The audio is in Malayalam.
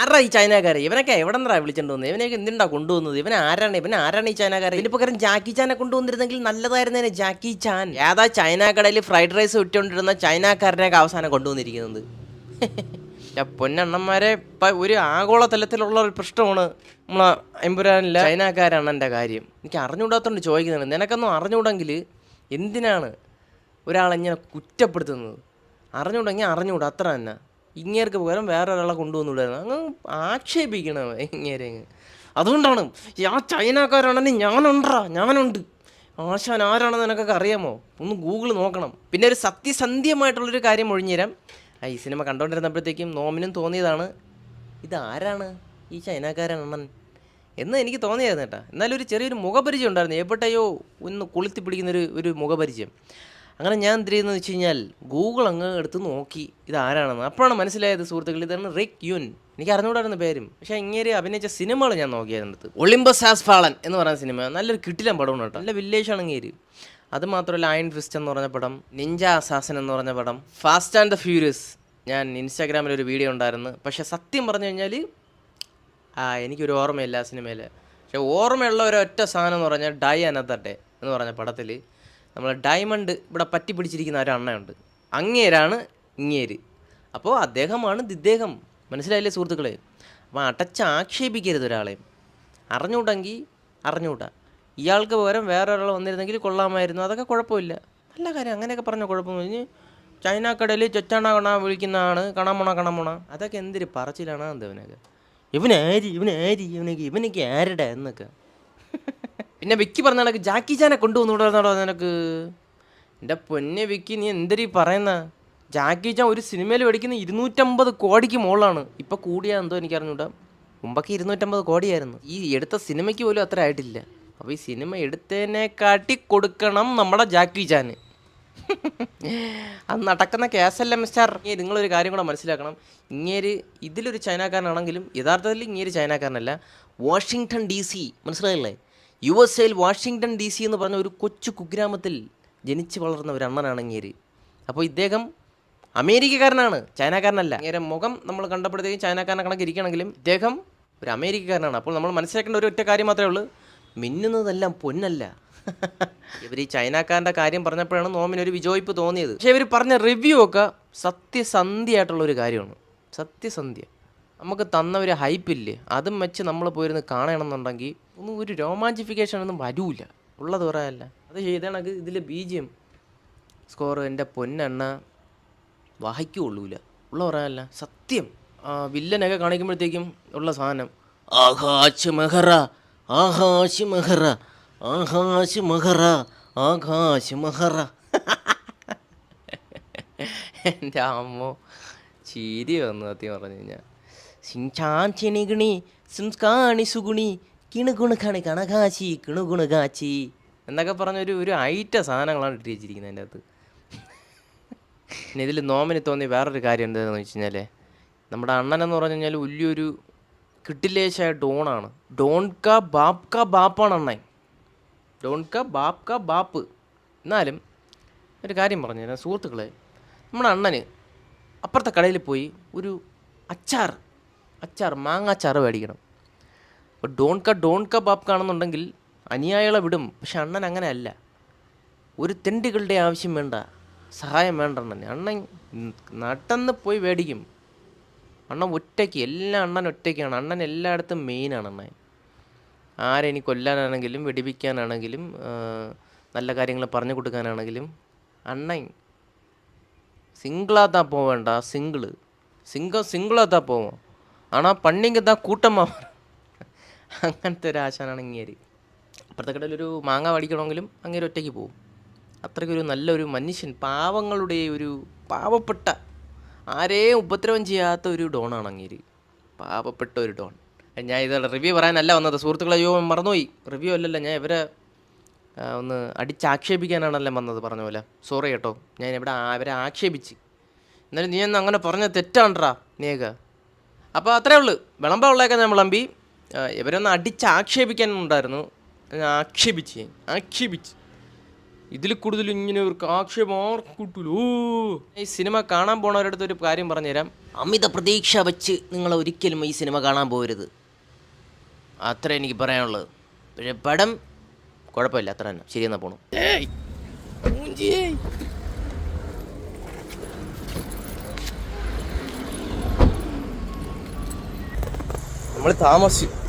ആരാ ഈ ചൈനക്കാരെ. ഇവനൊക്കെ എവിടെ നിന്നാ വിളിച്ചിട്ടുണ്ട് വന്നത് ഇവനൊക്കെ എന്തിനാ കൊണ്ടുവന്നത്? ഇവൻ ആരാണ്? ഇവൻ ആരാണ് ഈ ചൈനക്കാരെ? ഇതിന് പകരം ജാക്കി ചാനെ കൊണ്ടുവന്നിരുന്നെങ്കിൽ നല്ലതായിരുന്നേ ജാക്കി ചാൻ. ഏതാ ചൈന കടയിൽ ഫ്രൈഡ് റൈസ് വിറ്റുകൊണ്ടിരുന്ന ചൈനക്കാരനെയൊക്കെ അവസാനം കൊണ്ടുവന്നിരിക്കുന്നത്? പൊന്നണ്ണന്മാരെ ഇപ്പം ഒരു ആഗോള തലത്തിലുള്ള ഒരു പ്രശ്നമാണ് നമ്മളെ എമ്പുരാനില്ല ചൈനക്കാരാണ് എന്റെ കാര്യം. എനിക്ക് അറിഞ്ഞുകൂടാത്തോണ്ട് ചോദിക്കുന്നത് നിനക്കൊന്നും അറിഞ്ഞുകൂടെങ്കിൽ എന്തിനാണ് ഒരാളെങ്ങനെ കുറ്റപ്പെടുത്തുന്നത്? അറിഞ്ഞുകൂടെങ്കിൽ അറിഞ്ഞുകൂടാ. അത്ര തന്നെ. ഇങ്ങേർക്ക് പകരം വേറെ ഒരാളെ കൊണ്ടുവന്നുവിടായിരുന്നു അങ്ങ് ആക്ഷേപിക്കണം ഇങ്ങേരെ അതുകൊണ്ടാണ് ആ ചൈനക്കാരാണെങ്കിൽ ഞാനുണ്ടാ ഞാനുണ്ട്. ആശാൻ ആരാണെന്ന് നിനക്കൊക്കെ അറിയാമോ? ഒന്ന് ഗൂഗിൾ നോക്കണം. പിന്നെ ഒരു സത്യസന്ധ്യമായിട്ടുള്ളൊരു കാര്യം ഒഴിഞ്ഞുതരാം ഈ സിനിമ കണ്ടുകൊണ്ടിരുന്നപ്പോഴത്തേക്കും നോമിനും തോന്നിയതാണ് ഇതാരാണ് ഈ ചൈനക്കാരനണ്ണൻ എന്ന് എനിക്ക് തോന്നിയായിരുന്നു കേട്ടോ. എന്നാലും ഒരു ചെറിയൊരു മുഖപരിചയം ഉണ്ടായിരുന്നു. എപ്പോഴത്തെയോ ഒന്ന് കൊളുത്തി പിടിക്കുന്നൊരു ഒരു മുഖപരിചയം. അങ്ങനെ ഞാൻ എന്ത് ചെയ്യുന്നത് വെച്ച് കഴിഞ്ഞാൽ ഗൂഗിൾ അങ്ങ് എടുത്ത് നോക്കി ഇത് ആരാണെന്ന് അപ്പോഴാണ് മനസ്സിലായത് സുഹൃത്തുക്കൾ ഇതാണ് റിക് യുൻ. എനിക്ക് അറിഞ്ഞുകൂടായിരുന്നു പേരും. പക്ഷേ ഇങ്ങനെ അഭിനയിച്ച സിനിമകൾ ഞാൻ നോക്കിയായിരുന്നു ഒളിമ്പസ് ഹാസ് ഫാളൻ എന്ന് പറയുന്ന സിനിമ. നല്ലൊരു കിട്ടിലം പടമാണ് കേട്ടോ. നല്ല വില്ലേജ് ആണെങ്കിൽ അത് മാത്രമല്ല അയൺ ഫിസ്റ്റ് എന്ന് പറഞ്ഞ പടം നിഞ്ച അസാസൻ എന്ന് പറഞ്ഞ പടം ഫാസ്റ്റ് ആൻഡ് ദ ഫ്യൂരിയസ് ഞാൻ ഇൻസ്റ്റാഗ്രാമിൽ ഒരു വീഡിയോ ഉണ്ടായിരുന്നു. പക്ഷേ സത്യം പറഞ്ഞു കഴിഞ്ഞാൽ ആ എനിക്കൊരു ഓർമ്മയില്ല ആ സിനിമയിൽ പക്ഷേ ഓർമ്മയുള്ള ഒരു ഒറ്റ സാധനം എന്ന് പറഞ്ഞാൽ ഡൈ അനദർ ഡേ എന്ന് പറഞ്ഞ പടത്തിൽ നമ്മൾ ഡയമണ്ട് ഇവിടെ പറ്റി പിടിച്ചിരിക്കുന്ന ഒരു അണ്ണയുണ്ട്. അങ്ങേരാണ് ഇങ്ങേര്. അപ്പോൾ അദ്ദേഹമാണ് ദിദ്ദേഹം. മനസ്സിലായില്ലേ സുഹൃത്തുക്കളെ? അപ്പോൾ അടച്ച് ആക്ഷേപിക്കരുത് ഒരാളെ. അറിഞ്ഞൂടെങ്കിൽ അറിഞ്ഞൂടാ. ഇയാൾക്ക് പകരം വേറെ ഒരാൾ വന്നിരുന്നെങ്കിൽ കൊള്ളാമായിരുന്നു. അതൊക്കെ കുഴപ്പമില്ല. നല്ല കാര്യം. അങ്ങനെയൊക്കെ പറഞ്ഞ കുഴപ്പമൊന്നും കഴിഞ്ഞ് ചൈനക്കടയിൽ ചൊച്ചാണ കണ വിളിക്കുന്നതാണ്. കണമുണ കണമുണ. അതൊക്കെ എന്തൊരു പറച്ചിലാണ് എന്തവനൊക്കെ? ഇവനാരി? ഇവനാരി? ഇവനൊക്കെ ഇവനൊക്കെ ആരുടെ എന്നൊക്കെ. പിന്നെ വിക്കി പറഞ്ഞ കണക്ക് ജാക്കി ചാനെ കൊണ്ടുവന്നുകൂടായിരുന്നോ നിനക്ക്? എന്റെ പൊന്നെ വിക്കി നീ എന്തൊരു പറയുന്ന? ജാക്കി ചാൻ ഒരു സിനിമയിൽ മേടിക്കുന്ന ഇരുന്നൂറ്റമ്പത് കോടിക്ക് മുകളിലാണ് ഇപ്പം കൂടിയാ എന്തോ എനിക്ക് അറിഞ്ഞൂടാ മുമ്പൊക്കെ ഇരുന്നൂറ്റമ്പത് കോടിയായിരുന്നു. ഈ എടുത്ത സിനിമയ്ക്ക് പോലും അത്ര ആയിട്ടില്ല. അപ്പോൾ ഈ സിനിമ എടുത്തതിനെ കാട്ടി കൊടുക്കണം നമ്മുടെ ജാക്കി ചാന്. അത് നടക്കുന്ന കേസല്ല മിസ്റ്റർ? ഇങ്ങനെ നിങ്ങളൊരു കാര്യം കൂടെ മനസ്സിലാക്കണം. ഇങ്ങേര് ഇതിലൊരു ചൈനക്കാരനാണെങ്കിലും യഥാർത്ഥത്തിൽ ഇങ്ങേര് ചൈനക്കാരനല്ല വാഷിങ്ടൺ ഡി സി. മനസ്സിലായില്ലേ? യു എസ് എയിൽ വാഷിങ്ടൺ ഡി സി എന്ന് പറഞ്ഞ ഒരു കൊച്ചു കുഗ്രാമത്തിൽ ജനിച്ചു വളർന്ന ഒരു അണ്ണനാണ് ഇങ്ങേര് അപ്പോൾ ഇദ്ദേഹം അമേരിക്കക്കാരനാണ് ചൈനക്കാരനല്ല. ഇങ്ങനെ മുഖം നമ്മൾ കണ്ടപ്പോഴത്തേക്കും ചൈനക്കാരനെ കണക്ക് ഇരിക്കണമെങ്കിലും ഇദ്ദേഹം ഒരു അമേരിക്കക്കാരനാണ്. അപ്പോൾ നമ്മൾ മനസ്സിലാക്കേണ്ട ഒരു ഒറ്റ കാര്യം മാത്രമേ ഉള്ളൂ മിന്നുന്നതെല്ലാം പൊന്നല്ല. ഇവർ ഈ ചൈനക്കാരന്റെ കാര്യം പറഞ്ഞപ്പോഴാണ് നോമിന് ഒരു വിജോയിപ്പ് തോന്നിയത്. പക്ഷേ ഇവർ പറഞ്ഞ റിവ്യൂ ഒക്കെ സത്യസന്ധ്യയായിട്ടുള്ള ഒരു കാര്യമാണ്. സത്യസന്ധ്യ. നമുക്ക് തന്ന ഒരു ഹൈപ്പില്ലേ? അതും വെച്ച് നമ്മൾ പോയിരുന്ന് കാണണമെന്നുണ്ടെങ്കിൽ ഒന്നും ഒരു രോമാഞ്ചിഫിക്കേഷൻ ഒന്നും വരൂല. ഉള്ളത് പറയാനല്ല അത് ചെയ്തണക്ക് ഇതിലെ എം സ്കോർ എന്റെ പൊന്നെണ്ണ വഹിക്കുള്ളൂല ഉള്ള പറയാനല്ല സത്യം. വില്ലനൊക്കെ കാണിക്കുമ്പോഴത്തേക്കും ഉള്ള സാധനം. ആകാശ് മെഹറ ആകാശ് മെഹറ ആകാശ് മെഹറ ആകാശ് മെഹറ എന്റെ അമ്മോ ചീരി വന്നു സത്യം പറഞ്ഞു കഴിഞ്ഞാൽ. സിംചാൻ സംസ്കാണി സുഗുണി കിണുകുണു കണി കണകാച്ചി കിണുകുണു കാച്ചി എന്നൊക്കെ പറഞ്ഞൊരു ഒരു ഐറ്റ സാധനങ്ങളാണ് ഇട്ട് വെച്ചിരിക്കുന്നത് അതിന്റെ അകത്ത്. പിന്നെ ഇതിൽ നോമിന് തോന്നി വേറൊരു കാര്യം എന്താണെന്ന് വെച്ച് കഴിഞ്ഞാൽ നമ്മുടെ അണ്ണൻ എന്ന് പറഞ്ഞു കഴിഞ്ഞാൽ വലിയൊരു കിട്ടിലേശായ ഡോണാണ്. ഡോൺ ക ബാപ് ക ബാപ്പാണ് അണ്ണൻ. ഡോൺ ക ബാപ് ക ബാപ്പ്. എന്നാലും ഒരു കാര്യം പറഞ്ഞു തരാം സുഹൃത്തുക്കളെ നമ്മുടെ അണ്ണന് അപ്പുറത്തെ കടയിൽ പോയി ഒരു അച്ചാർ അച്ചാർ മാങ്ങ അച്ചാർ മേടിക്കണം. അപ്പോൾ ഡോൺ ക ഡോൺ ക ബാപ്പ് കാണുന്നുണ്ടെങ്കിൽ അനുയായികളെ വിടും പക്ഷെ അണ്ണൻ അങ്ങനെ അല്ല ഒരു തെണ്ടികളുടെ ആവശ്യം വേണ്ട സഹായം വേണ്ട അണ്ണൻ അണ്ണൻ നടന്ന് പോയി മേടിക്കും. അണ്ണൻ ഒറ്റയ്ക്ക് എല്ലാ അണ്ണൻ ഒറ്റയ്ക്കാണ്. അണ്ണൻ എല്ലായിടത്തും മെയിനാണ് അണ്ണൻ. ആരെനി കൊല്ലാനാണെങ്കിലും വെടിപ്പിക്കാനാണെങ്കിലും നല്ല കാര്യങ്ങൾ പറഞ്ഞു കൊടുക്കാനാണെങ്കിലും അണ്ണൻ സിംഗിളാത്താ പോവേണ്ട സിംഗിൾ. സിംഗ സിംഗിളാത്താ പോവാം. ആണാ പണ്ണിങ്ക தான் കൂട്ടമാ അങ്ങനത്തെ ഒരു ആശാനാണ് ഇങ്ങേര്. അപ്പുറത്തെ കടയിലൊരു മാങ്ങ പഠിക്കണമെങ്കിലും അങ്ങേര് ഒറ്റയ്ക്ക് പോകും അത്രയ്ക്കൊരു നല്ലൊരു മനുഷ്യൻ പാവങ്ങളുടെ ഒരു പാവപ്പെട്ട ആരെയും ഉപദ്രവം ചെയ്യാത്ത ഒരു ഡോണാണ് അങ്ങേര്. പാവപ്പെട്ട ഒരു ഡോൺ. ഞാൻ ഇത് റിവ്യൂ പറയാനല്ല വന്നത്. സുഹൃത്തുക്കളെ അയ്യോ മറന്നുപോയി. റിവ്യൂ അല്ലല്ലോ ഞാൻ ഇവരെ ഒന്ന് അടിച്ചാക്ഷേപിക്കാനാണല്ലോ വന്നത് പറഞ്ഞ പോലെ. സോറി കേട്ടോ. ഞാൻ ഇവിടെ അവരെ ആക്ഷേപിച്ച്. എന്നാലും നീ ഒന്ന് അങ്ങനെ പറഞ്ഞ തെറ്റാണ്ടാ നീയൊക്കെ അപ്പോൾ അത്രേ ഉള്ളൂ. വിളമ്പ ഉള്ളതൊക്കെ ഞാൻ വിളമ്പി. ഇവരൊന്ന് അടിച്ച് ആക്ഷേപിക്കാനുണ്ടായിരുന്നു ആക്ഷേപിച്ച്. ആക്ഷേപിച്ച്. ഇതിൽ കൂടുതൽ ഇങ്ങനെ ഒരു ആക്ഷേപം ആർക്കും ഈ സിനിമ കാണാൻ പോണവരടുത്ത് ഒരു കാര്യം പറഞ്ഞുതരാം. അമിത പ്രതീക്ഷ വെച്ച് നിങ്ങൾ ഒരിക്കലും ഈ സിനിമ കാണാൻ പോകരുത്. അത്ര എനിക്ക് പറയാനുള്ളത്. പക്ഷേ പടം കുഴപ്പമില്ല അത്ര തന്നെ. ശരിയെന്നാ പോണു. നമ്മൾ താമസിച്ചു